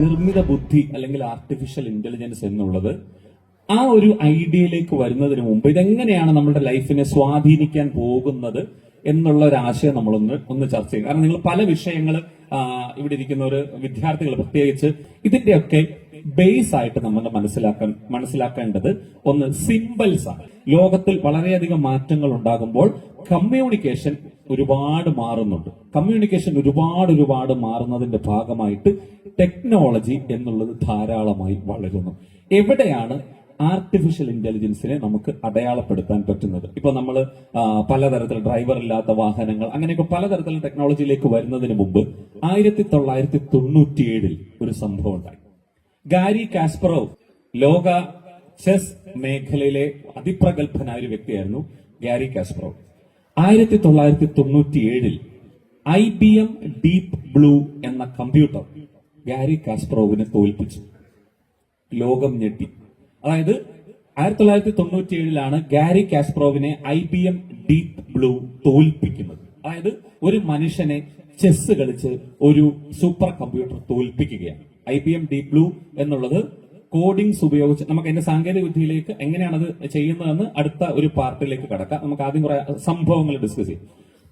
നിർമ്മിത ബുദ്ധി അല്ലെങ്കിൽ ആർട്ടിഫിഷ്യൽ ഇന്റലിജൻസ് എന്നുള്ളത് ആ ഒരു ഐഡിയയിലേക്ക് വരുന്നതിന് മുമ്പ് ഇതെങ്ങനെയാണ് നമ്മുടെ ലൈഫിനെ സ്വാധീനിക്കാൻ പോകുന്നത് എന്നുള്ള ഒരു ആശയം നമ്മളൊന്ന് ഒന്ന് ചർച്ച ചെയ്യും. കാരണം നിങ്ങൾ പല വിഷയങ്ങൾ ഇവിടെ ഇരിക്കുന്ന ഒരു വിദ്യാർത്ഥികൾ പ്രത്യേകിച്ച് ഇതിന്റെയൊക്കെ ബേസ് ആയിട്ട് നമ്മൾ മനസ്സിലാക്കാൻ മനസ്സിലാക്കേണ്ടത് ഒന്ന് സിമ്പിൾസ് ആണ്. ലോകത്തിൽ വളരെയധികം മാറ്റങ്ങൾ ഉണ്ടാകുമ്പോൾ കമ്മ്യൂണിക്കേഷൻ ഒരുപാട് മാറുന്നുണ്ട്. കമ്മ്യൂണിക്കേഷൻ ഒരുപാട് ഒരുപാട് മാറുന്നതിന്റെ ഭാഗമായിട്ട് ടെക്നോളജി എന്നുള്ളത് ധാരാളമായി വളരുന്നു. എവിടെയാണ് ആർട്ടിഫിഷ്യൽ ഇന്റലിജൻസിനെ നമുക്ക് അടയാളപ്പെടുത്താൻ പറ്റുന്നത്? ഇപ്പൊ നമ്മൾ പലതരത്തിൽ ഡ്രൈവർ ഇല്ലാത്ത വാഹനങ്ങൾ അങ്ങനെയൊക്കെ പലതരത്തിലുള്ള ടെക്നോളജിയിലേക്ക് വരുന്നതിന് മുമ്പ് ആയിരത്തി തൊള്ളായിരത്തി തൊണ്ണൂറ്റിയേഴിൽ ഒരു സംഭവം ഉണ്ടായി. ഗാരി കാസ്പറോവ് ലോക ചെസ് മേഖലയിലെ അതിപ്രഗത്ഭനായ ഒരു വ്യക്തിയായിരുന്നു ഗാരി കാസ്പറോവ്. ആയിരത്തി തൊള്ളായിരത്തി തൊണ്ണൂറ്റി ഏഴിൽ I B M deep blue എന്ന കമ്പ്യൂട്ടർ ഗാരി കാസ്പ്രോവിനെ തോൽപ്പിച്ചു. ലോകം ഞെട്ടി. അതായത് ആയിരത്തി തൊള്ളായിരത്തി തൊണ്ണൂറ്റി ഏഴിലാണ് Garry കാസ്പ്രോവിനെ I B M deep blue തോൽപ്പിക്കുന്നത്. അതായത് ഒരു മനുഷ്യനെ ചെസ് കളിച്ച് ഒരു super computer തോൽപ്പിക്കുകയാണ്. I B M deep blue എന്നുള്ളത് കോഡിങ്സ് ഉപയോഗിച്ച് നമുക്ക് അതിന്റെ സാങ്കേതിക വിദ്യയിലേക്ക് എങ്ങനെയാണ് അത് ചെയ്യുന്നതെന്ന് അടുത്ത ഒരു പാർട്ടിലേക്ക് കടക്കാം. നമുക്ക് ആദ്യം കുറെ സംഭവങ്ങൾ ഡിസ്കസ് ചെയ്യും.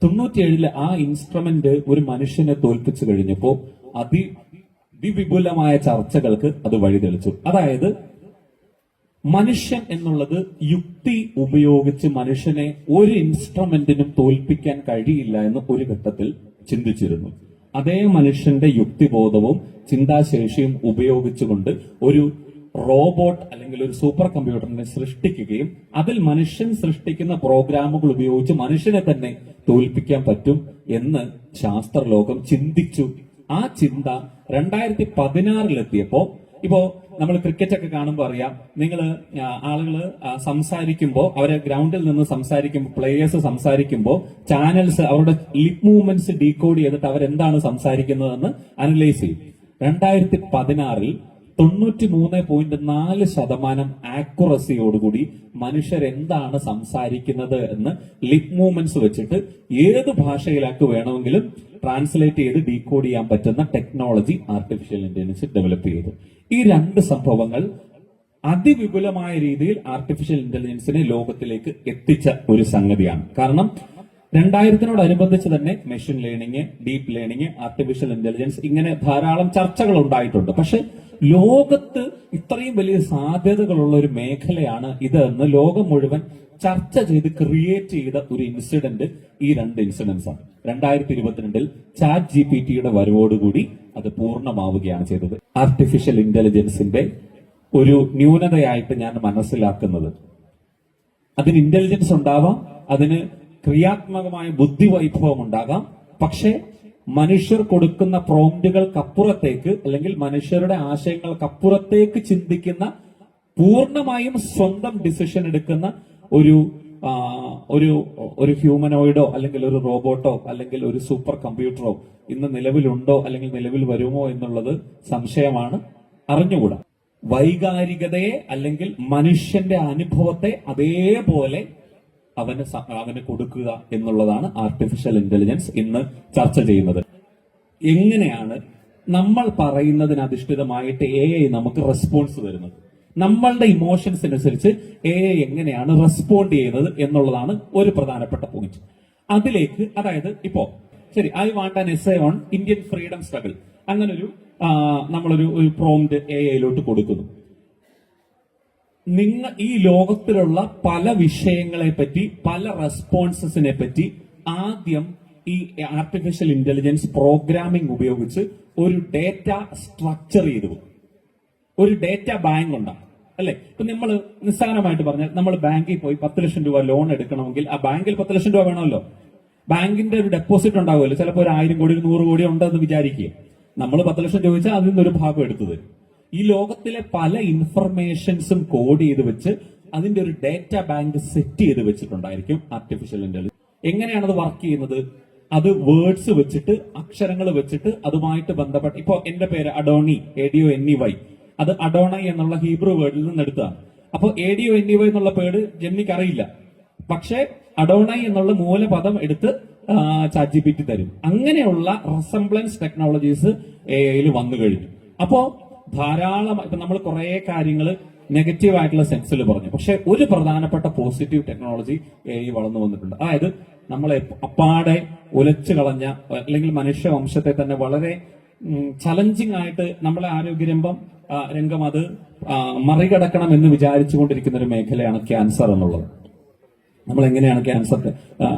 തൊണ്ണൂറ്റിയേഴിൽ ആ ഇൻസ്ട്രുമെന്റ് ഒരു മനുഷ്യനെ തോൽപ്പിച്ചു കഴിഞ്ഞപ്പോ അതി വിപുലമായ ചർച്ചകൾക്ക് അത് വഴിതെളിച്ചു. അതായത് മനുഷ്യൻ എന്നുള്ളത് യുക്തി ഉപയോഗിച്ച് മനുഷ്യനെ ഒരു ഇൻസ്ട്രുമെന്റിനും തോൽപ്പിക്കാൻ കഴിയില്ല എന്ന് ഒരു ഘട്ടത്തിൽ ചിന്തിച്ചിരുന്നു. അതേ മനുഷ്യന്റെ യുക്തിബോധവും ചിന്താശേഷിയും ഉപയോഗിച്ചുകൊണ്ട് ഒരു റോബോട്ട് അല്ലെങ്കിൽ ഒരു സൂപ്പർ കമ്പ്യൂട്ടറിനെ സൃഷ്ടിക്കുകയും അതിൽ മനുഷ്യൻ സൃഷ്ടിക്കുന്ന പ്രോഗ്രാമുകൾ ഉപയോഗിച്ച് മനുഷ്യനെ തന്നെ തോൽപ്പിക്കാൻ പറ്റും എന്ന് ശാസ്ത്രലോകം ചിന്തിച്ചു. ആ ചിന്ത രണ്ടായിരത്തി പതിനാറിലെത്തിയപ്പോ ഇപ്പോ നമ്മൾ ക്രിക്കറ്റ് ഒക്കെ കാണുമ്പോൾ അറിയാം. നിങ്ങൾ ആളുകൾ സംസാരിക്കുമ്പോൾ അവരെ ഗ്രൗണ്ടിൽ നിന്ന് സംസാരിക്കുമ്പോൾ പ്ലേയേഴ്സ് സംസാരിക്കുമ്പോൾ ചാനൽസ് അവരുടെ ലിപ് മൂവ്മെന്റ്സ് ഡീകോഡ് ചെയ്തിട്ട് അവരെന്താണ് സംസാരിക്കുന്നതെന്ന് അനലൈസ് ചെയ്യും. രണ്ടായിരത്തി പതിനാറിൽ തൊണ്ണൂറ്റി മൂന്ന് പോയിന്റ് നാല് ശതമാനം ആക്യുറസിയോടുകൂടി മനുഷ്യരെന്താണ് സംസാരിക്കുന്നത് എന്ന് ലിപ് മൂവ്മെന്റ്സ് വെച്ചിട്ട് ഏത് ഭാഷയിലാക്ക് വേണമെങ്കിലും ട്രാൻസ്ലേറ്റ് ചെയ്ത് ഡീകോഡ് ചെയ്യാൻ പറ്റുന്ന ടെക്നോളജി ആർട്ടിഫിഷ്യൽ ഇന്റലിജൻസ് ഡെവലപ്പ് ചെയ്തു. ഈ രണ്ട് സംഭവങ്ങൾ അതിവിപുലമായ രീതിയിൽ ആർട്ടിഫിഷ്യൽ ഇന്റലിജൻസിനെ ലോകത്തിലേക്ക് എത്തിച്ച ഒരു സംഗതിയാണ്. കാരണം രണ്ടായിരത്തിനോടനുബന്ധിച്ച് തന്നെ machine learning deep learning artificial intelligence ഇങ്ങനെ ധാരാളം ചർച്ചകൾ ഉണ്ടായിട്ടുണ്ട്. പക്ഷെ ലോകത്ത് ഇത്രയും വലിയ സാധ്യതകളുള്ള ഒരു മേഖലയാണ് ഇത് എന്ന് ലോകം മുഴുവൻ ചർച്ച ചെയ്ത് ക്രിയേറ്റ് ചെയ്ത ഒരു ഇൻസിഡന്റ് ഈ രണ്ട് ഇൻസിഡൻസ് ആണ്. രണ്ടായിരത്തി ഇരുപത്തിരണ്ടിൽ ചാറ്റ് ജി പി ടിയുടെ വരവോടുകൂടി അത് പൂർണമാവുകയാണ് ചെയ്തത്. ആർട്ടിഫിഷ്യൽ ഇന്റലിജൻസിന്റെ ഒരു ന്യൂനതയായിട്ട് ഞാൻ മനസ്സിലാക്കുന്നത്. അതിന് ഇന്റലിജൻസ് ഉണ്ടാവാം അതിന് ക്രിയാത്മകമായ ബുദ്ധി വൈഭവം ഉണ്ടാകാം. പക്ഷേ മനുഷ്യർ കൊടുക്കുന്ന പ്രോംപ്റ്റുകൾക്കപ്പുറത്തേക്ക് അല്ലെങ്കിൽ മനുഷ്യരുടെ ആശയങ്ങൾക്കപ്പുറത്തേക്ക് ചിന്തിക്കുന്ന പൂർണമായും സ്വന്തം ഡിസിഷൻ എടുക്കുന്ന ഒരു ഒരു ഒരു ഹ്യൂമനോയിഡോ അല്ലെങ്കിൽ ഒരു റോബോട്ടോ അല്ലെങ്കിൽ ഒരു സൂപ്പർ കമ്പ്യൂട്ടറോ ഇന്ന് നിലവിലുണ്ടോ അല്ലെങ്കിൽ നിലവിൽ വരുമോ എന്നുള്ളത് സംശയമാണ്. അറിഞ്ഞുകൂടാ. വൈകാരികതയെ അല്ലെങ്കിൽ മനുഷ്യന്റെ അനുഭവത്തെ അതേപോലെ അവന് അവന് കൊടുക്കുക എന്നുള്ളതാണ് ആർട്ടിഫിഷ്യൽ ഇന്റലിജൻസ് ഇന്ന് ചർച്ച ചെയ്യുന്നത്. എങ്ങനെയാണ് നമ്മൾ പറയുന്നതിന് അധിഷ്ഠിതമായിട്ട് എ ഐ നമുക്ക് റെസ്പോൺസ് തരുന്നത്? നമ്മളുടെ ഇമോഷൻസ് അനുസരിച്ച് എ ഐ എങ്ങനെയാണ് റെസ്പോണ്ട് ചെയ്യുന്നത് എന്നുള്ളതാണ് ഒരു പ്രധാനപ്പെട്ട പോയിന്റ് അതിലേക്ക് അതായത് ഇപ്പോ ശരി I want an essay on Indian freedom struggle അങ്ങനൊരു നമ്മളൊരു ഒരു പ്രോംപ്റ്റ് എ ഐയിലോട്ട് കൊടുക്കുന്നു. നിങ്ങൾ ഈ ലോകത്തിലുള്ള പല വിഷയങ്ങളെ പറ്റി പല റെസ്പോൺസസിനെ പറ്റി ആദ്യം ഈ ആർട്ടിഫിഷ്യൽ ഇന്റലിജൻസ് പ്രോഗ്രാമിംഗ് ഉപയോഗിച്ച് ഒരു ഡേറ്റ സ്ട്രക്ചർ ചെയ്തു ഒരു ഡേറ്റ ബാങ്ക് ഉണ്ടാകും അല്ലെ? ഇപ്പൊ നമ്മൾ നിസ്സാരമായിട്ട് പറഞ്ഞാൽ നമ്മൾ ബാങ്കിൽ പോയി പത്ത് ലക്ഷം രൂപ ലോൺ എടുക്കണമെങ്കിൽ ആ ബാങ്കിൽ പത്ത് ലക്ഷം രൂപ വേണമല്ലോ. ബാങ്കിന്റെ ഒരു ഡെപ്പോസിറ്റ് ഉണ്ടാവുമല്ലോ. ചിലപ്പോൾ ഒരു ആയിരം കോടി ഒരു നൂറ് കോടി ഉണ്ടെന്ന് വിചാരിക്കുക. നമ്മൾ പത്ത് ലക്ഷം ചോദിച്ചാൽ അതിൽ നിന്നൊരു ഭാഗം എടുത്തു തരും. ഈ ലോകത്തിലെ പല ഇൻഫർമേഷൻസും കോഡ് ചെയ്ത് വെച്ച് അതിന്റെ ഒരു ഡേറ്റ ബാങ്ക് സെറ്റ് ചെയ്ത് വെച്ചിട്ടുണ്ടായിരിക്കും ആർട്ടിഫിഷ്യൽ ഇന്റലിജൻസ് എങ്ങനെയാണ് അത് വർക്ക് ചെയ്യുന്നത്? അത് വേർഡ്സ് വെച്ചിട്ട് അക്ഷരങ്ങൾ വെച്ചിട്ട് അതുമായിട്ട് ബന്ധപ്പെട്ട് ഇപ്പോ എന്റെ പേര് Adoney A D O N E Y അത് അഡോണൈ എന്നുള്ള ഹീബ്രു വേർഡിൽ നിന്ന് എടുത്തതാണ്. അപ്പോൾ A D O N E Y എന്നുള്ള പേര് ജെന്നിക്ക് അറിയില്ല പക്ഷേ അഡോണൈ എന്നുള്ള മൂലപദം എടുത്ത് ടി തരും. അങ്ങനെയുള്ള റെസംബ്ലൻസ് ടെക്നോളജീസ് എ ഐയിൽ വന്നു കഴിഞ്ഞു. അപ്പോ ധാരാളം ഇപ്പൊ നമ്മൾ കുറെ കാര്യങ്ങൾ നെഗറ്റീവ് ആയിട്ടുള്ള സെൻസിൽ പറഞ്ഞു. പക്ഷെ ഒരു പ്രധാനപ്പെട്ട പോസിറ്റീവ് ടെക്നോളജി എ വളർന്നു വന്നിട്ടുണ്ട്. അതായത് നമ്മളെ അപ്പാടെ ഉലച്ചു കളഞ്ഞ അല്ലെങ്കിൽ മനുഷ്യവംശത്തെ തന്നെ വളരെ ചലഞ്ചിങ് ആയിട്ട് നമ്മളെ ആരോഗ്യരംഗം ആ, രംഗം അത് മറികടക്കണം എന്ന് വിചാരിച്ചുകൊണ്ടിരിക്കുന്ന ഒരു മേഖലയാണ് ക്യാൻസർ എന്നുള്ളത്. നമ്മൾ എങ്ങനെയാണ് ക്യാൻസർ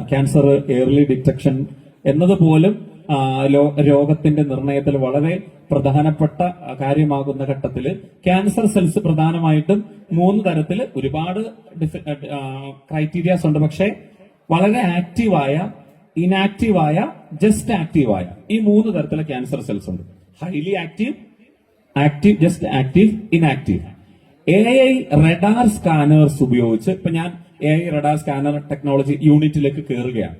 ക്യാൻസർ എയർലി ഡിറ്റക്ഷൻ എന്നതുപോലും രോഗത്തിന്റെ നിർണയത്തിൽ വളരെ പ്രധാനപ്പെട്ട കാര്യമാകുന്ന ഘട്ടത്തിൽ ക്യാൻസർ സെൽസ് പ്രധാനമായിട്ടും മൂന്ന് തരത്തിൽ ഒരുപാട് ക്രൈറ്റീരിയാസ് ഉണ്ട്. പക്ഷേ വളരെ ആക്റ്റീവായ ഇനാക്റ്റീവായ ജസ്റ്റ് ആക്റ്റീവായ ഈ മൂന്ന് തരത്തിലെ ക്യാൻസർ സെൽസ് ഉണ്ട്. Highly active active just active inactive. A I radar scanners ഉപയോഗിച്ച് ഇപ്പൊ ഞാൻ A I radar scanner technology യൂണിറ്റിലേക്ക് കയറുകയാണ്.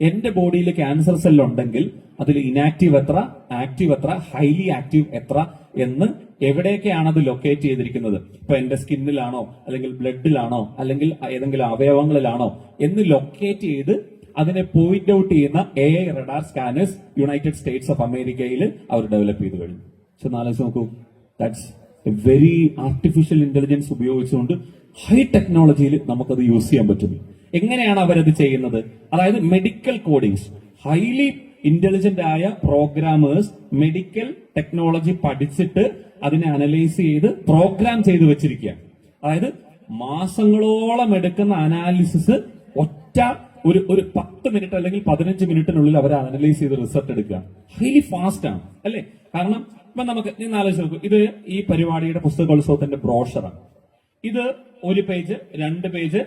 എന്റെ ബോഡിയിൽ ക്യാൻസർ സെൽ ഉണ്ടെങ്കിൽ അതിൽ ഇനാക്റ്റീവ് എത്ര ആക്റ്റീവ് എത്ര ഹൈലി ആക്റ്റീവ് എത്ര എന്ന് എവിടെയൊക്കെയാണ് അത് ലൊക്കേറ്റ് ചെയ്തിരിക്കുന്നത്? ഇപ്പൊ എന്റെ സ്കിന്നിലാണോ അല്ലെങ്കിൽ ബ്ലഡിലാണോ അല്ലെങ്കിൽ ഏതെങ്കിലും അവയവങ്ങളിലാണോ എന്ന് ലൊക്കേറ്റ് ചെയ്ത് അതിനെ പോയിന്റ് ഔട്ട് ചെയ്യുന്ന A I radar scanners United States of അമേരിക്കയിൽ അവർ ഡെവലപ്പ് ചെയ്ത് കഴിഞ്ഞു. നാലോചിച്ച് നോക്കൂ. That's a very artificial intelligence ഉപയോഗിച്ചുകൊണ്ട് ഹൈ ടെക്നോളജിയിൽ നമുക്കത് യൂസ് ചെയ്യാൻ പറ്റുന്നു. എങ്ങനെയാണ് അവരത് ചെയ്യുന്നത്? അതായത് മെഡിക്കൽ കോഡിങ്സ് ഹൈലി ഇന്റലിജന്റ് ആയ പ്രോഗ്രാമേഴ്സ് മെഡിക്കൽ ടെക്നോളജി പഠിച്ചിട്ട് അതിനെ അനലൈസ് ചെയ്ത് പ്രോഗ്രാം ചെയ്ത് വെച്ചിരിക്കുക അതായത് മാസങ്ങളോളം എടുക്കുന്ന അനാലിസിസ് ഒറ്റ ഒരു ഒരു പത്ത് മിനിറ്റ് അല്ലെങ്കിൽ പതിനഞ്ച് മിനിറ്റിനുള്ളിൽ അവർ അനലൈസ് ചെയ്ത് റിസൾട്ട് എടുക്കുക. ഹൈലി ഫാസ്റ്റ് ആണ് അല്ലേ? കാരണം ഇപ്പൊ നമുക്ക് നിങ്ങൾ ആലോചിച്ച് നോക്കൂ. ഇത് ഈ പരിപാടിയുടെ പുസ്തകോത്സവത്തിന്റെ ബ്രോഷറാണ് ഇത് ഒരു പേജ് രണ്ട് പേജ്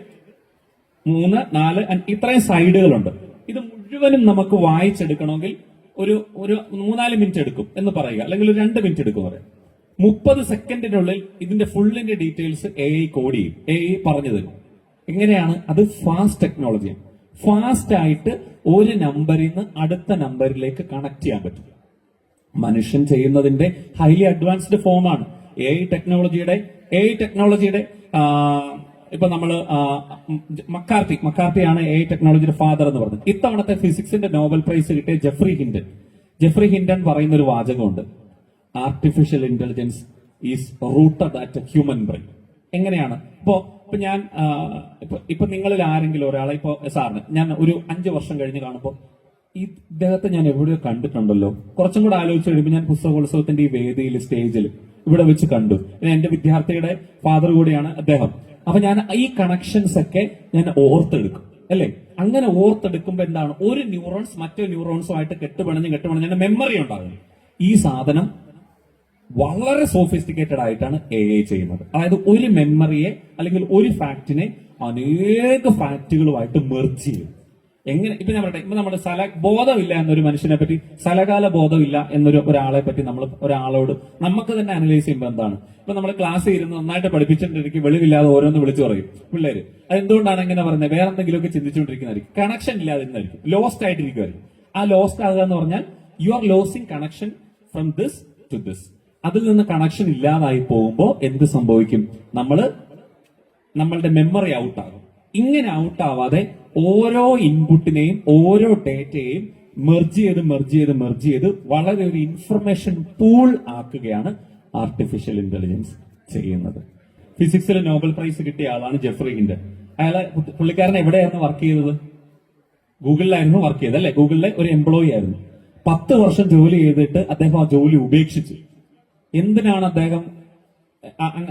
മൂന്ന് നാല് ഇത്രയും സൈഡുകളുണ്ട്. ഇത് മുഴുവനും നമുക്ക് വായിച്ചെടുക്കണമെങ്കിൽ ഒരു ഒരു മൂന്നാൽ മിനിറ്റ് എടുക്കും എന്ന് പറയുക. അല്ലെങ്കിൽ ഒരു രണ്ട് മിനിറ്റ് എടുക്കും പറയാം. മുപ്പത് സെക്കൻഡിനുള്ളിൽ ഇതിന്റെ ഫുള്ളിന്റെ ഡീറ്റെയിൽസ് എ ഐ കോഡ് ചെയ്യും. എ ഐ പറഞ്ഞു തരും. എങ്ങനെയാണ്? അത് ഫാസ്റ്റ് ടെക്നോളജിയാണ് ഫാസ്റ്റ് ആയിട്ട് ഒരു നമ്പറിൽ നിന്ന് അടുത്ത നമ്പറിലേക്ക് കണക്ട് ചെയ്യാൻ പറ്റും. മനുഷ്യൻ ചെയ്യുന്നതിന്റെ ഹൈലി അഡ്വാൻസ്ഡ് ഫോമാണ് എ ഐ ടെക്നോളജിയുടെ എ ഐ ടെക്നോളജിയുടെ ഇപ്പൊ നമ്മൾ മക്കാർത്തി മക്കാർത്തിയാണ് എ ടെക്നോളജിയുടെ ഫാദർ എന്ന് പറഞ്ഞത്. ഇത്തവണത്തെ ഫിസിക്സിന്റെ നോബൽ പ്രൈസ് കിട്ടിയ ജെഫ്രി ഹിൻഡൻ ജെഫ്രി ഹിൻഡൻ പറയുന്ന ഒരു വാചകമുണ്ട്. Artificial intelligence is rooted at human brain എങ്ങനെയാണ്? ഇപ്പോ ഇപ്പൊ ഞാൻ ഇപ്പൊ ഇപ്പൊ നിങ്ങളിൽ ആരെങ്കിലും ഒരാളെ ഇപ്പൊ സാറിന് ഞാൻ ഒരു അഞ്ചു വർഷം കഴിഞ്ഞ് കാണുമ്പോൾ ഈ ഇദ്ദേഹത്തെ ഞാൻ എവിടെയോ കണ്ടിട്ടുണ്ടല്ലോ. കുറച്ചും കൂടെ ആലോചിച്ച് കഴിയുമ്പോൾ ഞാൻ പുസ്തകോത്സവത്തിന്റെ ഈ വേദിയിൽ സ്റ്റേജിൽ ഇവിടെ വെച്ച് കണ്ടു. എന്റെ വിദ്യാർത്ഥിയുടെ ഫാദർ കൂടിയാണ് അദ്ദേഹം. അപ്പൊ ഞാൻ ഈ കണക്ഷൻസ് ഒക്കെ ഞാൻ ഓർത്തെടുക്കും അല്ലേ? അങ്ങനെ ഓർത്തെടുക്കുമ്പോൾ എന്താണ്? ഒരു ന്യൂറോൺസ് മറ്റേ ന്യൂറോൺസുമായിട്ട് കെട്ടുപണഞ്ഞ് കെട്ടുപണഞ്ഞ് മെമ്മറി ഉണ്ടാകും. ഈ സാധനം വളരെ സോഫിസ്റ്റിക്കേറ്റഡ് ആയിട്ടാണ് എ ഐ ചെയ്യുന്നത്. അതായത് ഒരു മെമ്മറിയെ അല്ലെങ്കിൽ ഒരു ഫാക്റ്റിനെ അനേക ഫാക്റ്റുകളുമായിട്ട് മെർജ് ചെയ്യും. എങ്ങനെ ഇപ്പൊ ഞാൻ പറയട്ടെ ഇപ്പൊ നമ്മുടെ സ്ഥല ബോധമില്ല എന്നൊരു മനുഷ്യനെ പറ്റി സ്ഥലകാല ബോധമില്ല എന്നൊരു ഒരാളെ പറ്റി നമ്മൾ ഒരാളോട് നമുക്ക് തന്നെ അനലൈസ് ചെയ്യുമ്പോൾ എന്താണ്? ഇപ്പൊ നമ്മൾ ക്ലാസ് ഇരുന്ന് നന്നായിട്ട് പഠിപ്പിച്ചിട്ടുണ്ടെങ്കിൽ വെളിവില്ലാതെ ഓരോന്ന് വിളിച്ചു പറയും. പിള്ളേര് അതെന്തുകൊണ്ടാണ് ഇങ്ങനെ പറയുന്നത്? വേറെ എന്തെങ്കിലുമൊക്കെ ചിന്തിച്ചുകൊണ്ടിരിക്കുന്നതായിരിക്കും. കണക്ഷൻ ഇല്ലാതെ ഇരുന്നായിരിക്കും ലോസ്റ്റ് ആയിട്ടിരിക്കുമായിരിക്കും ആ ലോസ്റ്റ് ആകുക എന്ന് പറഞ്ഞാൽ you are losing connection from this to this അതിൽ നിന്ന് കണക്ഷൻ ഇല്ലാതായി പോകുമ്പോൾ എന്ത് സംഭവിക്കും? നമ്മൾ നമ്മളുടെ മെമ്മറി ഔട്ട് ആകും. ഇങ്ങനെ ഔട്ട് ആവാതെ ഓരോ ഇൻപുട്ടിനെയും ഓരോ ഡേറ്റയെയും മെർജ് ചെയ്ത് മെർജ് ചെയ്ത് മെർജ് ചെയ്ത് വളരെ ഒരു ഇൻഫർമേഷൻ പൂൾ ആക്കുകയാണ് ആർട്ടിഫിഷ്യൽ ഇന്റലിജൻസ് ചെയ്യുന്നത്. ഫിസിക്സിൽ നോബൽ പ്രൈസ് കിട്ടിയ ആളാണ് ജെഫ്രി ഹിൻഡൻ അയാളെ പുള്ളിക്കാരൻ എവിടെയായിരുന്നു വർക്ക് ചെയ്തത്? ഗൂഗിളിലായിരുന്നു വർക്ക് ചെയ്തത് അല്ലെ? ഗൂഗിളിലെ ഒരു എംപ്ലോയി ആയിരുന്നു. പത്ത് വർഷം ജോലി ചെയ്തിട്ട് അദ്ദേഹം ആ ജോലി ഉപേക്ഷിച്ചു. എന്തിനാണ് അദ്ദേഹം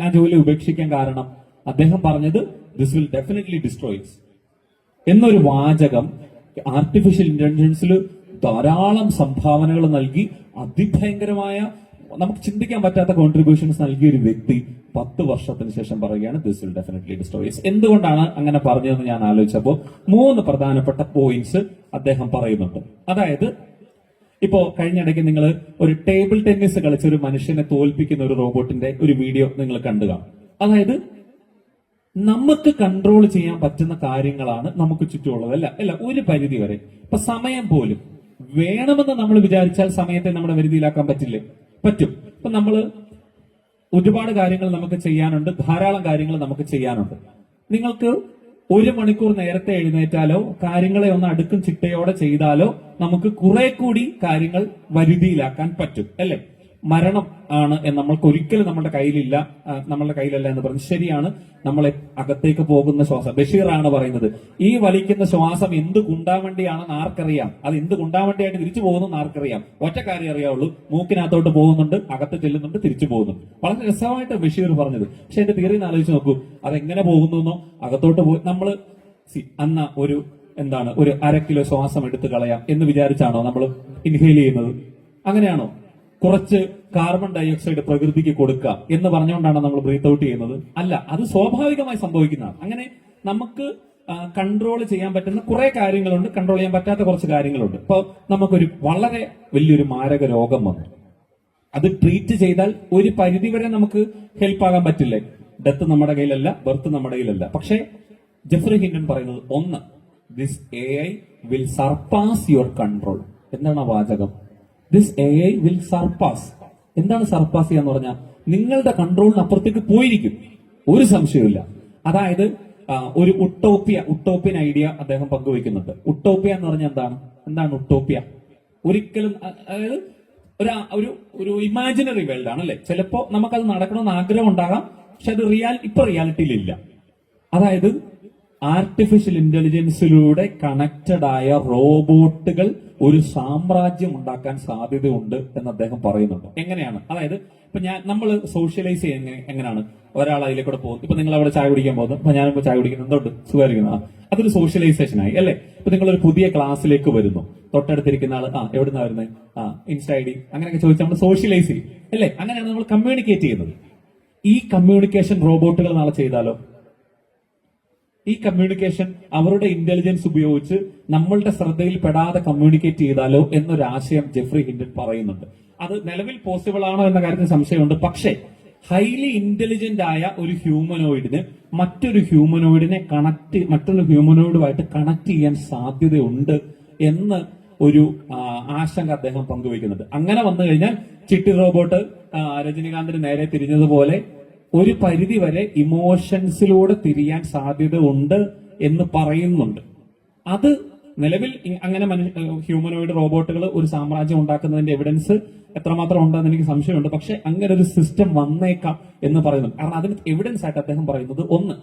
ആ ജോലി ഉപേക്ഷിക്കാൻ കാരണം? അദ്ദേഹം പറഞ്ഞത് ദിസ് വിൽ ഡെഫിനറ്റ്ലി ഡിസ്ട്രോയിസ് എന്നൊരു വാചകം ആർട്ടിഫിഷ്യൽ ഇന്റലിജൻസിൽ ധാരാളം സംഭാവനകൾ നൽകി അതിഭയങ്കരമായ നമുക്ക് ചിന്തിക്കാൻ പറ്റാത്ത കോൺട്രിബ്യൂഷൻസ് നൽകിയ ഒരു വ്യക്തി പത്ത് വർഷത്തിന് ശേഷം പറയുകയാണ് ദിസ് വിൽ ഡെഫിനറ്റ്ലി ഡിസ്ട്രോയിസ് എന്തുകൊണ്ടാണ് അങ്ങനെ പറഞ്ഞതെന്ന് ഞാൻ ആലോചിച്ചപ്പോൾ മൂന്ന് പ്രധാനപ്പെട്ട പോയിന്റ്സ് അദ്ദേഹം പറയുന്നുണ്ട്. അതായത് ഇപ്പോ കഴിഞ്ഞിടയ്ക്ക് നിങ്ങൾ ഒരു ടേബിൾ ടെന്നീസ് കളിച്ച ഒരു മനുഷ്യനെ തോൽപ്പിക്കുന്ന ഒരു റോബോട്ടിന്റെ ഒരു വീഡിയോ നിങ്ങൾ കണ്ടുക അതായത് നമുക്ക് കൺട്രോൾ ചെയ്യാൻ പറ്റുന്ന കാര്യങ്ങളാണ് നമുക്ക് ചുറ്റുമുള്ളത് അല്ല? അല്ല ഒരു പരിധി വരെ. ഇപ്പൊ സമയം പോലും. വേണമെന്ന് നമ്മൾ വിചാരിച്ചാൽ സമയത്തെ നമ്മുടെ പരിധിയിലാക്കാൻ പറ്റില്ലേ? പറ്റും. ഇപ്പൊ നമ്മൾ ഒരുപാട് കാര്യങ്ങൾ നമുക്ക് ചെയ്യാനുണ്ട് ധാരാളം കാര്യങ്ങൾ നമുക്ക് ചെയ്യാനുണ്ട്. നിങ്ങൾക്ക് ഒരു മണിക്കൂർ നേരത്തെ എഴുന്നേറ്റാലോ കാര്യങ്ങളെ ഒന്ന് അടുക്കും ചിട്ടയോടെ ചെയ്താലോ നമുക്ക് കുറെ കൂടി കാര്യങ്ങൾ വരുതിയിലാക്കാൻ പറ്റും അല്ലെ? മരണം ആണ് നമ്മൾക്ക് ഒരിക്കലും നമ്മുടെ കയ്യിലില്ല നമ്മളുടെ കയ്യിലല്ല എന്ന് പറഞ്ഞു ശരിയാണ് നമ്മളെ അകത്തേക്ക് പോകുന്ന ശ്വാസം. ബഷീറാണ് പറയുന്നത് ഈ വലിക്കുന്ന ശ്വാസം എന്ത് കുണ്ടാൻ വേണ്ടിയാണെന്ന് ആർക്കറിയാം? അത് എന്ത് കുണ്ടാൻ വേണ്ടിയായിട്ട് തിരിച്ചു പോകുന്നു ആർക്കറിയാം? ഒറ്റ കാര്യം അറിയാവുള്ളൂ മൂക്കിനകത്തോട്ട് പോകുന്നുണ്ട് അകത്ത് ചെല്ലുന്നുണ്ട് തിരിച്ചു പോകുന്നുണ്ട്. വളരെ രസമായിട്ട് ബഷീർ പറഞ്ഞത്. പക്ഷെ എന്റെ തിയറി ആലോചിച്ച് നോക്കൂ അതെങ്ങനെ പോകുന്നു അകത്തോട്ട് പോയി നമ്മൾ അന്ന ഒരു എന്താണ് ഒരു അര കിലോ ശ്വാസം എടുത്തു കളയാം എന്ന് വിചാരിച്ചാണോ നമ്മൾ ഇൻഹെയിൽ ചെയ്യുന്നത്? അങ്ങനെയാണോ? കുറച്ച് കാർബൺ ഡൈ ഓക്സൈഡ് പ്രകൃതിക്ക് കൊടുക്കുക എന്ന് പറഞ്ഞുകൊണ്ടാണ് നമ്മൾ ബ്രീത്ത് ഔട്ട് ചെയ്യുന്നത്. അല്ല അത് സ്വാഭാവികമായി സംഭവിക്കുന്നതാണ്. അങ്ങനെ നമുക്ക് കൺട്രോൾ ചെയ്യാൻ പറ്റുന്ന കുറെ കാര്യങ്ങളുണ്ട്. കൺട്രോൾ ചെയ്യാൻ പറ്റാത്ത കുറച്ച് കാര്യങ്ങളുണ്ട്. ഇപ്പൊ നമുക്കൊരു വളരെ വലിയൊരു മാരക രോഗം വന്നു. അത് ട്രീറ്റ് ചെയ്താൽ ഒരു പരിധി വരെ നമുക്ക് ഹെൽപ്പ് ആകാൻ പറ്റില്ലേ? ഡെത്ത് നമ്മുടെ കയ്യിലല്ല ബർത്ത് നമ്മുടെ കയ്യിലല്ല. പക്ഷേ ജെഫ്രി ഹിൻഡൻ പറയുന്നത് ഒന്ന് this A I will surpass your control എന്താണ് വാചകം? This A I will surpass എന്താണ് സർപ്പാസ് ചെയ്യാന്ന് പറഞ്ഞാൽ നിങ്ങളുടെ കൺട്രോളിന് അപ്പുറത്തേക്ക് പോയിരിക്കും. ഒരു സംശയമില്ല അതായത് ഒരു ഉട്ടോപ്യ ഉട്ടോപ്യൻ ഐഡിയ അദ്ദേഹം പങ്കുവെക്കുന്നുണ്ട് ഉട്ടോപ്യ എന്ന് പറഞ്ഞാൽ എന്താണ്? എന്താണ് ഉട്ടോപ്യ? ഒരിക്കലും അതായത് ഒരു ഒരു ഒരു ഇമാജിനറി വേൾഡ് ആണ് അല്ലെ? ചിലപ്പോ നമുക്കത് നടക്കണമെന്ന് ആഗ്രഹം ഉണ്ടാകാം പക്ഷെ അത് റിയാൽ ഇപ്പൊ റിയാലിറ്റിയിലില്ല അതായത് ആർട്ടിഫിഷ്യൽ ഇന്റലിജൻസിലൂടെ കണക്റ്റഡ് ആയ റോബോട്ടുകൾ ഒരു സാമ്രാജ്യം ഉണ്ടാക്കാൻ സാധ്യതയുണ്ട് എന്ന് അദ്ദേഹം പറയുന്നുണ്ട്. എങ്ങനെയാണ്? അതായത് ഇപ്പൊ ഞാൻ നമ്മൾ സോഷ്യലൈസ് ചെയ്യുന്ന എങ്ങനെയാണ്? ഒരാൾ അതിലേക്കൂടെ പോകും. ഇപ്പൊ നിങ്ങൾ അവിടെ ചായ കുടിക്കാൻ പോകുന്നു. അപ്പൊ ഞാനിപ്പോ ചായ കുടിക്കുന്നത് എന്തുകൊണ്ട് സുഖമായിരിക്കുന്നു. അതൊരു സോഷ്യലൈസേഷൻ ആയി അല്ലെ? ഇപ്പൊ നിങ്ങൾ ഒരു പുതിയ ക്ലാസ്സിലേക്ക് വരുന്നു. തൊട്ടടുത്തിരിക്കുന്ന ആൾ ആ എവിടുന്നാ വരുന്നത് ആ ഇൻസ്റ്റ ഐ ഡി അങ്ങനെയൊക്കെ ചോദിച്ചാൽ നമ്മൾ സോഷ്യലൈസ് ചെയ്യും അല്ലേ? അങ്ങനെയാണ് നമ്മൾ കമ്മ്യൂണിക്കേറ്റ് ചെയ്യുന്നത്. ഈ കമ്മ്യൂണിക്കേഷൻ റോബോട്ടുകൾ നാളെ ചെയ്താലോ? ഈ കമ്മ്യൂണിക്കേഷൻ അവരുടെ ഇന്റലിജൻസ് ഉപയോഗിച്ച് നമ്മളുടെ ശ്രദ്ധയിൽ പെടാതെ കമ്മ്യൂണിക്കേറ്റ് ചെയ്താലോ എന്നൊരു ആശയം ജെഫ്രി ഹിൻഡൻ പറയുന്നുണ്ട്. അത് നിലവിൽ പോസിബിൾ ആണോ എന്ന കാര്യത്തിൽ സംശയമുണ്ട്. പക്ഷേ ഹൈലി ഇന്റലിജന്റ് ആയ ഒരു ഹ്യൂമനോയിഡിന് മറ്റൊരു ഹ്യൂമനോയിഡിനെ കണക്ട് മറ്റൊരു ഹ്യൂമനോയിഡുമായിട്ട് കണക്ട് ചെയ്യാൻ സാധ്യതയുണ്ട് എന്ന് ഒരു ആശങ്ക അദ്ദേഹം പങ്കുവയ്ക്കുന്നുണ്ട്. അങ്ങനെ വന്നു കഴിഞ്ഞാൽ ചിട്ടി റോബോട്ട് രജനീകാന്തിന് നേരെ തിരിഞ്ഞതുപോലെ ഒരു പരിധി വരെ ഇമോഷൻസിലൂടെ തിരിയാൻ സാധ്യത ഉണ്ട് എന്ന് പറയുന്നുണ്ട്. അത് നിലവിൽ അങ്ങനെ ഹ്യൂമനോയിഡ് റോബോട്ടുകൾ ഒരു സാമ്രാജ്യം ഉണ്ടാക്കുന്നതിന്റെ എവിഡൻസ് എത്രമാത്രം ഉണ്ടെന്ന് എനിക്ക് സംശയമുണ്ട്. പക്ഷെ അങ്ങനെ ഒരു സിസ്റ്റം വന്നേക്കാം എന്ന് പറയുന്നു. കാരണം അതിന് എവിഡൻസ് ആയിട്ട് അദ്ദേഹം പറയുന്നത് ഒന്ന്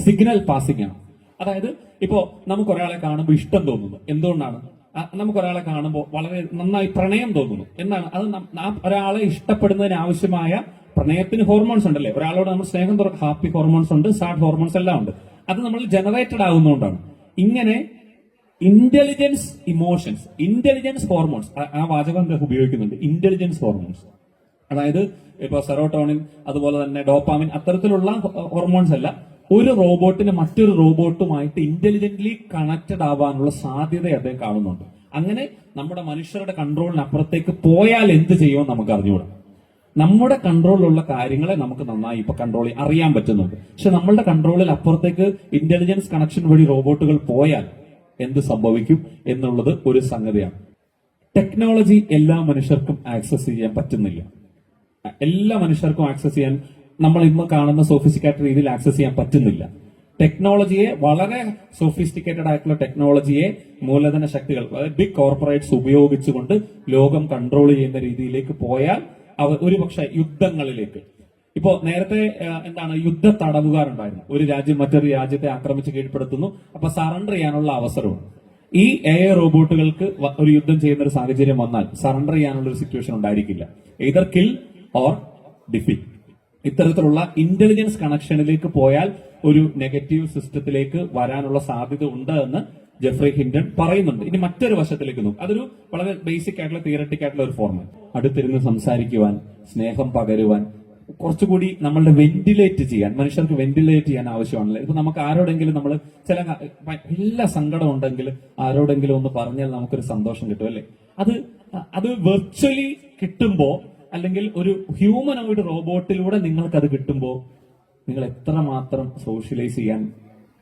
സിഗ്നൽ പാസിംഗ് ആണ്. അതായത് ഇപ്പോ നമുക്ക് ഒരാളെ കാണുമ്പോൾ ഇഷ്ടം തോന്നുന്നു. എന്തുകൊണ്ടാണ്? നമുക്ക് ഒരാളെ കാണുമ്പോൾ വളരെ നന്നായി പ്രണയം തോന്നുന്നു. എന്താണ്? അത് ഒരാളെ ഇഷ്ടപ്പെടുന്നതിന് ആവശ്യമായ പ്രണയത്തിന് ഹോർമോൺസ് ഉണ്ടല്ലേ? ഒരാളോട് നമ്മൾ സ്നേഹം തുറക്കും. ഹാപ്പി ഹോർമോൺസ് ഉണ്ട് സാഡ് ഹോർമോൺസ് എല്ലാം ഉണ്ട്. അത് നമ്മൾ ജനറേറ്റഡ് ആകുന്നതുകൊണ്ടാണ് ഇങ്ങനെ ഇന്റലിജൻസ് ഇമോഷൻസ് ഇന്റലിജൻസ് ഹോർമോൺസ് ആ വാചകം ഉപയോഗിക്കുന്നുണ്ട്. ഇന്റലിജൻസ് ഹോർമോൺസ് അതായത് ഇപ്പൊ സെറോട്ടോണിൻ അതുപോലെ തന്നെ ഡോപ്പാമിൻ അത്തരത്തിലുള്ള ഹോർമോൺസ് അല്ല ഒരു റോബോട്ടിന് മറ്റൊരു റോബോട്ടുമായിട്ട് ഇന്റലിജന്റ്ലി കണക്റ്റഡ് ആവാനുള്ള സാധ്യത അദ്ദേഹം കാണുന്നുണ്ട്. അങ്ങനെ നമ്മുടെ മനുഷ്യരുടെ കൺട്രോളിന് അപ്പുറത്തേക്ക് പോയാൽ എന്ത് ചെയ്യുമെന്ന് നമുക്ക് അറിഞ്ഞുകൂടാ. നമ്മുടെ കൺട്രോളിലുള്ള കാര്യങ്ങളെ നമുക്ക് നന്നായി ഇപ്പൊ കൺട്രോൾ അറിയാൻ പറ്റുന്നുണ്ട്. പക്ഷെ നമ്മളുടെ കൺട്രോളിൽ അപ്പുറത്തേക്ക് ഇന്റലിജൻസ് കണക്ഷൻ വഴി റോബോട്ടുകൾ പോയാൽ എന്ത് സംഭവിക്കും എന്നുള്ളത് ഒരു സംഗതിയാണ്. ടെക്നോളജി എല്ലാ മനുഷ്യർക്കും ആക്സസ് ചെയ്യാൻ പറ്റുന്നില്ല. എല്ലാ മനുഷ്യർക്കും ആക്സസ് ചെയ്യാൻ നമ്മൾ ഇന്ന് കാണുന്ന സോഫിസ്റ്റിക്കേറ്റഡ് രീതിയിൽ ആക്സസ് ചെയ്യാൻ പറ്റുന്നില്ല. ടെക്നോളജിയെ വളരെ സോഫിസ്റ്റിക്കേറ്റഡ് ആയിട്ടുള്ള ടെക്നോളജിയെ മൂലധന ശക്തികൾ അതായത് ബിഗ് കോർപ്പറേറ്റ്സ് ഉപയോഗിച്ചുകൊണ്ട് ലോകം കൺട്രോൾ ചെയ്യുന്ന രീതിയിലേക്ക് പോയാൽ അവ ഒരുപക്ഷെ യുദ്ധങ്ങളിലേക്ക്. ഇപ്പോ നേരത്തെ എന്താണ് യുദ്ധ തടവുകാരുണ്ടായിരുന്നു ഒരു രാജ്യം മറ്റൊരു രാജ്യത്തെ ആക്രമിച്ച് കീഴ്പ്പെടുത്തുന്നു. അപ്പൊ സറണ്ടർ ചെയ്യാനുള്ള അവസരവും. ഈ എ റോബോട്ടുകൾക്ക് ഒരു യുദ്ധം ചെയ്യുന്ന ഒരു സാഹചര്യം വന്നാൽ സറണ്ടർ ചെയ്യാനുള്ള ഒരു സിറ്റുവേഷൻ ഉണ്ടായിരിക്കില്ല. ഇതർ കിൽ ഓർ ഡിഫീറ്റ് ഇത്തരത്തിലുള്ള ഇന്റലിജൻസ് കണക്ഷനിലേക്ക് പോയാൽ ഒരു നെഗറ്റീവ് സിസ്റ്റത്തിലേക്ക് വരാനുള്ള സാധ്യത ഉണ്ട് എന്ന് ജെഫ്രി ഹിൻഡൻ പറയുന്നുണ്ട്. ഇനി മറ്റൊരു വശത്തിലേക്ക് നോക്കും. അതൊരു വളരെ ബേസിക് ആയിട്ടുള്ള തിയററ്റിക് ആയിട്ടുള്ള ഒരു ഫോർമാറ്റ് അടുത്തിരുന്ന് സംസാരിക്കുവാൻ സ്നേഹം പകരുവാൻ കുറച്ചുകൂടി നമ്മളുടെ വെന്റിലേറ്റ് ചെയ്യാൻ മനുഷ്യർക്ക് വെന്റിലേറ്റ് ചെയ്യാൻ ആവശ്യമാണല്ലോ. ഇപ്പൊ നമുക്ക് ആരോടെങ്കിലും നമ്മൾ ചില എല്ലാ സങ്കടം ഉണ്ടെങ്കിൽ ആരോടെങ്കിലും ഒന്ന് പറഞ്ഞാൽ നമുക്കൊരു സന്തോഷം കിട്ടും അല്ലേ? അത് അത് വെർച്വലി കിട്ടുമ്പോ അല്ലെങ്കിൽ ഒരു ഹ്യൂമനോയിഡ് റോബോട്ടിലൂടെ നിങ്ങൾക്ക് അത് കിട്ടുമ്പോ നിങ്ങൾ എത്ര മാത്രം സോഷ്യലൈസ് ചെയ്യാൻ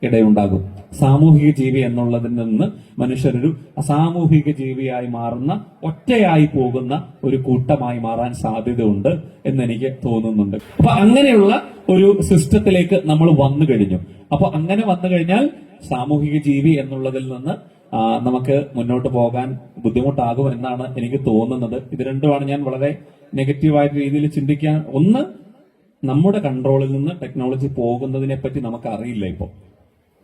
ഇടയുണ്ടാകും. സാമൂഹിക ജീവി എന്നുള്ളതിൽ നിന്ന് മനുഷ്യരൊരു അസാമൂഹിക ജീവിയായി മാറുന്ന ഒറ്റയായി പോകുന്ന ഒരു കൂട്ടമായി മാറാൻ സാധ്യതയുണ്ട് എന്ന് എനിക്ക് തോന്നുന്നുണ്ട്. അപ്പൊ അങ്ങനെയുള്ള ഒരു സിസ്റ്റത്തിലേക്ക് നമ്മൾ വന്നു കഴിഞ്ഞു. അപ്പൊ അങ്ങനെ വന്നു കഴിഞ്ഞാൽ സാമൂഹിക ജീവി എന്നുള്ളതിൽ നിന്ന് നമുക്ക് മുന്നോട്ട് പോകാൻ ബുദ്ധിമുട്ടാകും എന്നാണ് എനിക്ക് തോന്നുന്നത്. ഇത് രണ്ടുമാണ് ഞാൻ വളരെ നെഗറ്റീവായ രീതിയിൽ ചിന്തിക്കാൻ. ഒന്ന് നമ്മുടെ കൺട്രോളിൽ നിന്ന് ടെക്നോളജി പോകുന്നതിനെ പറ്റി നമുക്ക് അറിയില്ല ഇപ്പോൾ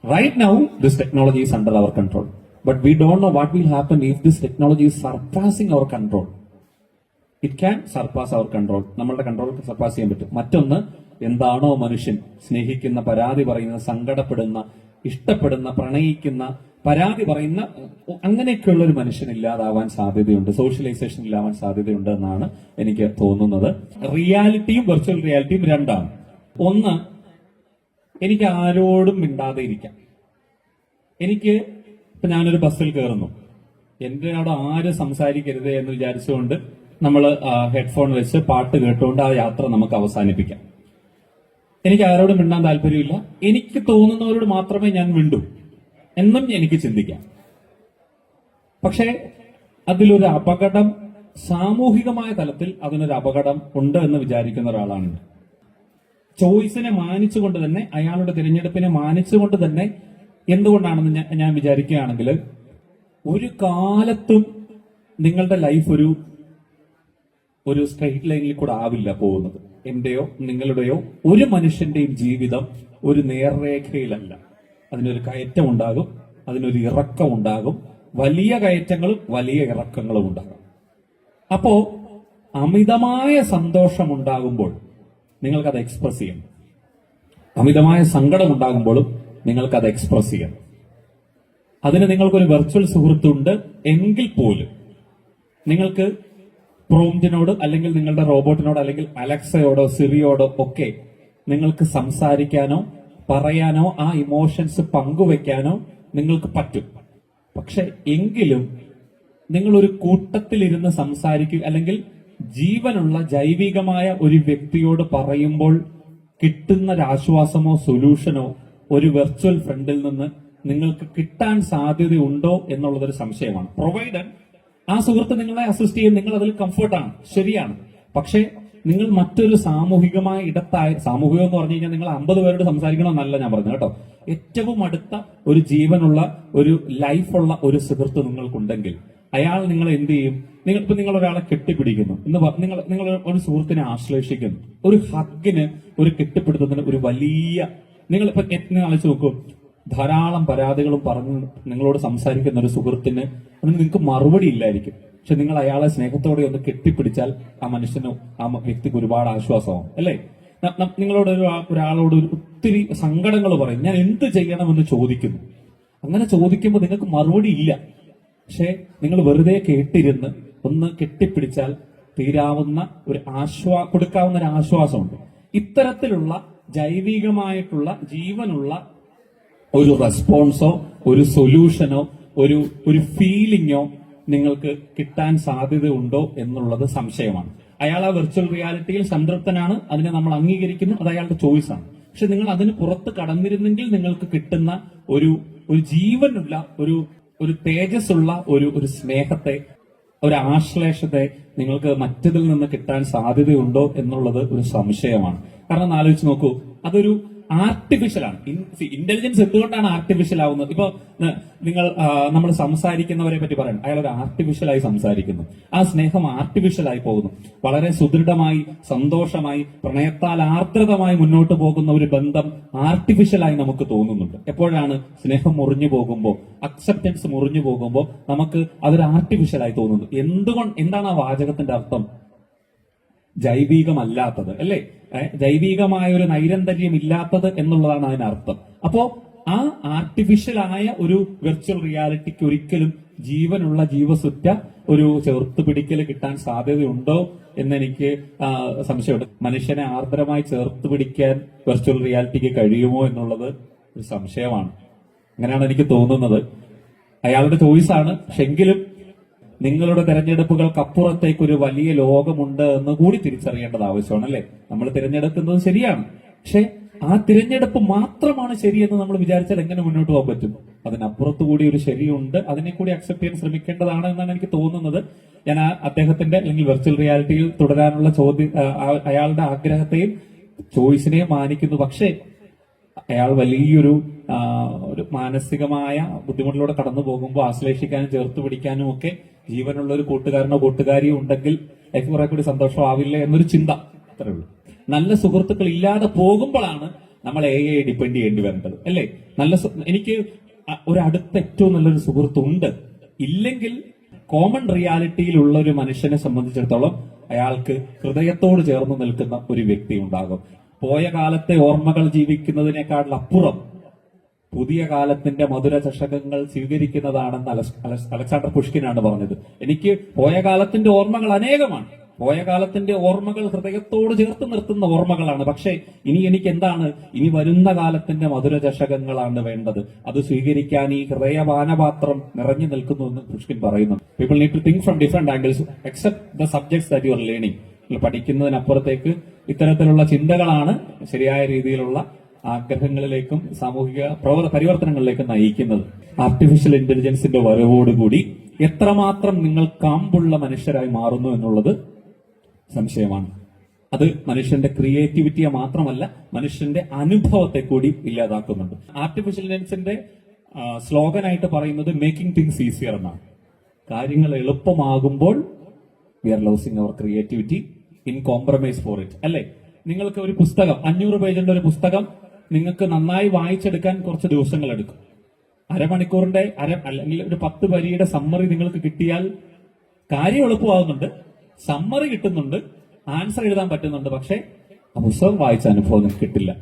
Right now, this technology is under our control. But we don't know what will happen if this technology is surpassing our control. It can surpass our control നമ്മളുടെ കൺട്രോൾ സർപ്പാസ് ചെയ്യാൻ പറ്റും. മറ്റൊന്ന് എന്താണോ മനുഷ്യൻ സ്നേഹിക്കുന്ന പരാതി പറയുന്ന സങ്കടപ്പെടുന്ന ഇഷ്ടപ്പെടുന്ന പ്രണയിക്കുന്ന പരാതി പറയുന്ന അങ്ങനെയൊക്കെയുള്ള ഒരു മനുഷ്യൻ ഇല്ലാതാവാൻ സാധ്യതയുണ്ട്. സോഷ്യലൈസേഷൻ ഇല്ലാവാൻ സാധ്യതയുണ്ട് എന്നാണ് എനിക്ക് തോന്നുന്നത്. റിയാലിറ്റിയും വെർച്വൽ റിയാലിറ്റിയും രണ്ടാണ്. ഒന്ന് എനിക്ക് ആരോടും മിണ്ടാതെ ഇരിക്കാം. എനിക്ക് ഇപ്പൊ ഞാനൊരു ബസ്സിൽ കയറുന്നു എന്റെ അവിടെ ആരും സംസാരിക്കരുത് എന്ന് വിചാരിച്ചുകൊണ്ട് നമ്മൾ ഹെഡ്ഫോൺ വെച്ച് പാട്ട് കേട്ടുകൊണ്ട് ആ യാത്ര നമുക്ക് അവസാനിപ്പിക്കാം. എനിക്ക് ആരോടും മിണ്ടാൻ താല്പര്യമില്ല. എനിക്ക് തോന്നുന്നവരോട് മാത്രമേ ഞാൻ മിണ്ടൂ എന്നും എനിക്ക് ചിന്തിക്കാം. പക്ഷേ അതിലൊരു അപകടം സാമൂഹികമായ തലത്തിൽ അതിനൊരു അപകടം ഉണ്ട് എന്ന് വിചാരിക്കുന്ന ഒരാളാണ്. ചോയ്സിനെ മാനിച്ചുകൊണ്ട് തന്നെ അയാളുടെ തിരഞ്ഞെടുപ്പിനെ മാനിച്ചുകൊണ്ട് തന്നെ എന്തുകൊണ്ടാണെന്ന് ഞാൻ വിചാരിക്കുകയാണെങ്കിൽ ഒരു കാലത്തും നിങ്ങളുടെ ലൈഫ് ഒരു ഒരു സ്ട്രെയിറ്റ് ലൈനിൽ കൂടെ ആവില്ല പോകുന്നത്. എന്റെയോ നിങ്ങളുടെയോ ഒരു മനുഷ്യന്റെയും ജീവിതം ഒരു നേർരേഖയിലല്ല. അതിനൊരു കയറ്റം ഉണ്ടാകും അതിനൊരു ഇറക്കം ഉണ്ടാകും വലിയ കയറ്റങ്ങളും വലിയ ഇറക്കങ്ങളും ഉണ്ടാകും. അപ്പോ അമിതമായ സന്തോഷം ഉണ്ടാകുമ്പോൾ നിങ്ങൾക്കത് എക്സ്പ്രസ് ചെയ്യണം അമിതമായ സങ്കടം ഉണ്ടാകുമ്പോഴും നിങ്ങൾക്കത് എക്സ്പ്രസ് ചെയ്യണം. അതിന് നിങ്ങൾക്കൊരു വെർച്വൽ സുഹൃത്തുണ്ട് എങ്കിൽ പോലും നിങ്ങൾക്ക് പ്രോംറ്റിനോട് അല്ലെങ്കിൽ നിങ്ങളുടെ റോബോട്ടിനോട് അല്ലെങ്കിൽ അലക്സയോടോ സിറിയോടോ ഒക്കെ നിങ്ങൾക്ക് സംസാരിക്കാനോ പറയാനോ ആ ഇമോഷൻസ് പങ്കുവെക്കാനോ നിങ്ങൾക്ക് പറ്റും. പക്ഷെ എങ്കിലും നിങ്ങളൊരു കൂട്ടത്തിലിരുന്ന് സംസാരിക്കുക അല്ലെങ്കിൽ ജീവനുള്ള ജൈവികമായ ഒരു വ്യക്തിയോട് പറയുമ്പോൾ കിട്ടുന്ന ഒരാശ്വാസമോ സൊല്യൂഷനോ ഒരു വെർച്വൽ ഫ്രണ്ടിൽ നിന്ന് നിങ്ങൾക്ക് കിട്ടാൻ സാധ്യതയുണ്ടോ എന്നുള്ളതൊരു സംശയമാണ്. പ്രൊവൈഡർ ആ സുഹൃത്ത് നിങ്ങളെ അസിസ്റ്റ് ചെയ്യും നിങ്ങൾ അതിൽ കംഫർട്ടാണ് ശരിയാണ്. പക്ഷേ നിങ്ങൾ മറ്റൊരു സാമൂഹികമായ ഇടത്തായ സാമൂഹികം എന്ന് പറഞ്ഞു കഴിഞ്ഞാൽ നിങ്ങൾ അമ്പത് പേരോട് സംസാരിക്കണമെന്നല്ല ഞാൻ പറഞ്ഞു കേട്ടോ. ഏറ്റവും അടുത്ത ഒരു ജീവനുള്ള ഒരു ലൈഫുള്ള ഒരു സുഹൃത്ത് നിങ്ങൾക്കുണ്ടെങ്കിൽ അയാൾ നിങ്ങൾ എന്ത് ചെയ്യും? നിങ്ങൾ ഇപ്പൊ നിങ്ങൾ ഒരാളെ കെട്ടിപ്പിടിക്കുന്നു. എന്ന് നിങ്ങൾ നിങ്ങൾ ഒരു സുഹൃത്തിനെ ആശ്ലേഷിക്കുന്നു. ഒരു ഹഗ്ഗിന് ഒരു കെട്ടിപ്പിടുത്തത്തിന് ഒരു വലിയ നിങ്ങൾ ഇപ്പൊ ആലോചിച്ച് നോക്കൂ. ധാരാളം പരാതികളും പറഞ്ഞ് നിങ്ങളോട് സംസാരിക്കുന്ന ഒരു സുഹൃത്തിന് അതിന് നിങ്ങൾക്ക് മറുപടി ഇല്ലായിരിക്കും. പക്ഷെ നിങ്ങൾ അയാളെ സ്നേഹത്തോടെ ഒന്ന് കെട്ടിപ്പിടിച്ചാൽ ആ മനുഷ്യനോ ആ വ്യക്തിക്ക് ഒരുപാട് ആശ്വാസമാവും. അല്ലേ? നിങ്ങളോട് ഒരു ഒരാളോട് ഒരു ഒത്തിരി സങ്കടങ്ങൾ പറയും. ഞാൻ എന്ത് ചെയ്യണമെന്ന് ചോദിക്കുന്നു. അങ്ങനെ ചോദിക്കുമ്പോൾ നിങ്ങൾക്ക് മറുപടി ഇല്ല. പക്ഷേ നിങ്ങൾ വെറുതെ കേട്ടിരുന്ന് ഒന്ന് കെട്ടിപ്പിടിച്ചാൽ തീരാവുന്ന ഒരു ആശ്വാ കൊടുക്കാവുന്ന ഒരു ആശ്വാസമുണ്ട്. ഇത്തരത്തിലുള്ള ജൈവികമായിട്ടുള്ള ജീവനുള്ള ഒരു റെസ്പോൺസോ ഒരു സൊല്യൂഷനോ ഒരു ഒരു ഫീലിങ്ങോ നിങ്ങൾക്ക് കിട്ടാൻ സാധ്യത ഉണ്ടോ എന്നുള്ളത് സംശയമാണ്. അയാൾ ആ വെർച്വൽ റിയാലിറ്റിയിൽ സംതൃപ്തനാണ് അതിനെ നമ്മൾ അംഗീകരിക്കുന്നു അത് അയാളുടെ ചോയ്സാണ് പക്ഷെ നിങ്ങൾ അതിന് പുറത്ത് കടന്നിരുന്നെങ്കിൽ നിങ്ങൾക്ക് കിട്ടുന്ന ഒരു ഒരു ജീവനുള്ള ഒരു ഒരു തേജസ്സുള്ള ഒരു ഒരു സ്നേഹത്തെ ഒരു ആശ്ലേഷത്തെ നിങ്ങൾക്ക് മറ്റതിൽ നിന്ന് കിട്ടാൻ സാധ്യതയുണ്ടോ എന്നുള്ളത് ഒരു സംശയമാണ്. കാരണം ആലോചിച്ച് നോക്കൂ അതൊരു ആർട്ടിഫിഷ്യൽ ആണ്. ഇന്റലിജൻസ് എന്തുകൊണ്ടാണ് ആർട്ടിഫിഷ്യൽ ആവുന്നത്? ഇപ്പൊ നിങ്ങൾ നമ്മൾ സംസാരിക്കുന്നവരെ പറ്റി പറയണം. അയാൾ ഒരു ആർട്ടിഫിഷ്യലായി സംസാരിക്കുന്നു. ആ സ്നേഹം ആർട്ടിഫിഷ്യൽ ആയി പോകുന്നു. വളരെ സുദൃഢമായി സന്തോഷമായി പ്രണയത്താൽ ആർദ്രതമായി മുന്നോട്ട് പോകുന്ന ഒരു ബന്ധം ആർട്ടിഫിഷ്യൽ ആയി നമുക്ക് തോന്നുന്നുണ്ട്. എപ്പോഴാണ് സ്നേഹം മുറിഞ്ഞു പോകുമ്പോൾ അക്സെപ്റ്റൻസ് മുറിഞ്ഞു പോകുമ്പോൾ നമുക്ക് അതൊരു ആർട്ടിഫിഷ്യൽ ആയി തോന്നുന്നു. എന്തുകൊണ്ട് എന്താണ് ആ വാചകത്തിന്റെ അർത്ഥം? ജൈവികമല്ലാത്തത് അല്ലേ? ജൈവികമായ ഒരു നൈരന്തര്യം ഇല്ലാത്തത് എന്നുള്ളതാണ് അതിനർത്ഥം. അപ്പോ ആ ആർട്ടിഫിഷ്യൽ ആയ ഒരു വെർച്വൽ റിയാലിറ്റിക്ക് ഒരിക്കലും ജീവനുള്ള ജീവസുറ്റ ഒരു ചേർത്ത് പിടിക്കൽ കിട്ടാൻ സാധ്യതയുണ്ടോ എന്നെനിക്ക് സംശയമുണ്ട്. മനുഷ്യനെ ആർദ്രമായി ചേർത്ത് പിടിക്കാൻ വെർച്വൽ റിയാലിറ്റിക്ക് കഴിയുമോ എന്നുള്ളത് ഒരു സംശയമാണ്. അങ്ങനെയാണ് എനിക്ക് തോന്നുന്നത്. അയാളുടെ ചോയ്സ് ആണ്. പക്ഷെങ്കിലും നിങ്ങളുടെ തെരഞ്ഞെടുപ്പുകൾക്ക് അപ്പുറത്തേക്ക് ഒരു വലിയ ലോകമുണ്ട് എന്ന് കൂടി തിരിച്ചറിയേണ്ടത് ആവശ്യമാണ് അല്ലെ നമ്മൾ തിരഞ്ഞെടുക്കുന്നത് ശരിയാണ്. പക്ഷെ ആ തിരഞ്ഞെടുപ്പ് മാത്രമാണ് ശരിയെന്ന് നമ്മൾ വിചാരിച്ചാൽ എങ്ങനെ മുന്നോട്ട് പോകാൻ പറ്റും? അതിനപ്പുറത്ത് കൂടി ഒരു ശരിയുണ്ട്. അതിനെ കൂടി അക്സെപ്റ്റ് ചെയ്യാൻ ശ്രമിക്കേണ്ടതാണ് എന്നാണ് എനിക്ക് തോന്നുന്നത്. ഞാൻ ആ അദ്ദേഹത്തിന്റെ അല്ലെങ്കിൽ വെർച്വൽ റിയാലിറ്റിയിൽ തുടരാനുള്ള ചോദ്യം അയാളുടെ ആഗ്രഹത്തെയും ചോയ്സിനെയും മാനിക്കുന്നു. പക്ഷേ അയാൾ വലിയൊരു ഒരു മാനസികമായ ബുദ്ധിമുട്ടിലൂടെ കടന്നു പോകുമ്പോൾ ആശ്ലേഷിക്കാനും ചേർത്ത് പിടിക്കാനും ഒക്കെ ജീവനുള്ള ഒരു കൂട്ടുകാരനോ കൂട്ടുകാരിയോ ഉണ്ടെങ്കിൽ ലൈഫ് കുറെ കൂടി സന്തോഷമാവില്ല എന്നൊരു ചിന്ത. അത്രേ ഉള്ളൂ. നല്ല സുഹൃത്തുക്കൾ ഇല്ലാതെ പോകുമ്പോഴാണ് നമ്മൾ എ ഐ ഡിപ്പെൻഡ് ചെയ്യേണ്ടി വരേണ്ടത് അല്ലേ? നല്ല എനിക്ക് ഒരു അടുത്ത ഏറ്റവും നല്ലൊരു സുഹൃത്തുണ്ട്. ഇല്ലെങ്കിൽ കോമൺ റിയാലിറ്റിയിലുള്ള ഒരു മനുഷ്യനെ സംബന്ധിച്ചിടത്തോളം അയാൾക്ക് ഹൃദയത്തോട് ചേർന്ന് നിൽക്കുന്ന ഒരു വ്യക്തി ഉണ്ടാകും. പോയ കാലത്തെ ഓർമ്മകൾ ജീവിക്കുന്നതിനേക്കാൾ അപ്പുറം പുതിയ കാലത്തിന്റെ മധുര ചഷകങ്ങൾ സ്വീകരിക്കുന്നതാണെന്ന് അലക്സാണ്ടർ പുഷ്കിനാണ് പറഞ്ഞത്. എനിക്ക് പോയ കാലത്തിന്റെ ഓർമ്മകൾ അനേകമാണ്. പോയ കാലത്തിന്റെ ഓർമ്മകൾ ഹൃദയത്തോട് ചേർത്ത് നിർത്തുന്ന ഓർമ്മകളാണ്. പക്ഷേ ഇനി എനിക്ക് എന്താണ് ഇനി വരുന്ന കാലത്തിന്റെ മധുര ചഷകങ്ങളാണ് വേണ്ടത്. അത് സ്വീകരിക്കാൻ ഈ ഹൃദയപാനപാത്രം നിറഞ്ഞു നിൽക്കുന്നു എന്ന് പുഷ്കിൻ പറയുന്നു. People need to think from different angles except the subjects that you are learning പഠിക്കുന്നതിനപ്പുറത്തേക്ക് ഇത്തരത്തിലുള്ള ചിന്തകളാണ് ശരിയായ രീതിയിലുള്ള ആഗ്രഹങ്ങളിലേക്കും സാമൂഹിക പ്രവർത്ത പരിവർത്തനങ്ങളിലേക്കും നയിക്കുന്നത്. ആർട്ടിഫിഷ്യൽ ഇന്റലിജൻസിന്റെ വരവോടുകൂടി എത്രമാത്രം നിങ്ങൾ കാമ്പുള്ള മനുഷ്യരായി മാറുന്നു എന്നുള്ളത് സംശയമാണ്. അത് മനുഷ്യന്റെ ക്രിയേറ്റിവിറ്റിയെ മാത്രമല്ല മനുഷ്യന്റെ അനുഭവത്തെ കൂടി ഇല്ലാതാക്കുന്നുണ്ട്. ആർട്ടിഫിഷ്യൽ ഇന്റലിജൻസിന്റെ സ്ലോഗനായിട്ട് പറയുന്നത് മേക്കിംഗ് തിങ്സ് ഈസിയർ എന്നാണ്. കാര്യങ്ങൾ എളുപ്പമാകുമ്പോൾ we are losing our creativity in compromise for it അല്ലേ? നിങ്ങൾക്ക് ഒരു പുസ്തകം അഞ്ഞൂറ് പേജിന്റെ ഒരു പുസ്തകം നിങ്ങൾക്ക് നന്നായി വായിച്ചെടുക്കാൻ കുറച്ച് ദിവസങ്ങൾ എടുക്കും അരമണിക്കൂറിന്റെ അര അല്ലെങ്കിൽ ഒരു പത്ത് വരിയുടെ സമ്മറി നിങ്ങൾക്ക് കിട്ടിയാൽ കാര്യം എളുപ്പമാകുന്നുണ്ട് സമ്മറി കിട്ടുന്നുണ്ട്. ആൻസർ എഴുതാൻ പറ്റുന്നുണ്ട്. പക്ഷേ ആ പുസ്തകം വായിച്ച അനുഭവം കിട്ടില്ല.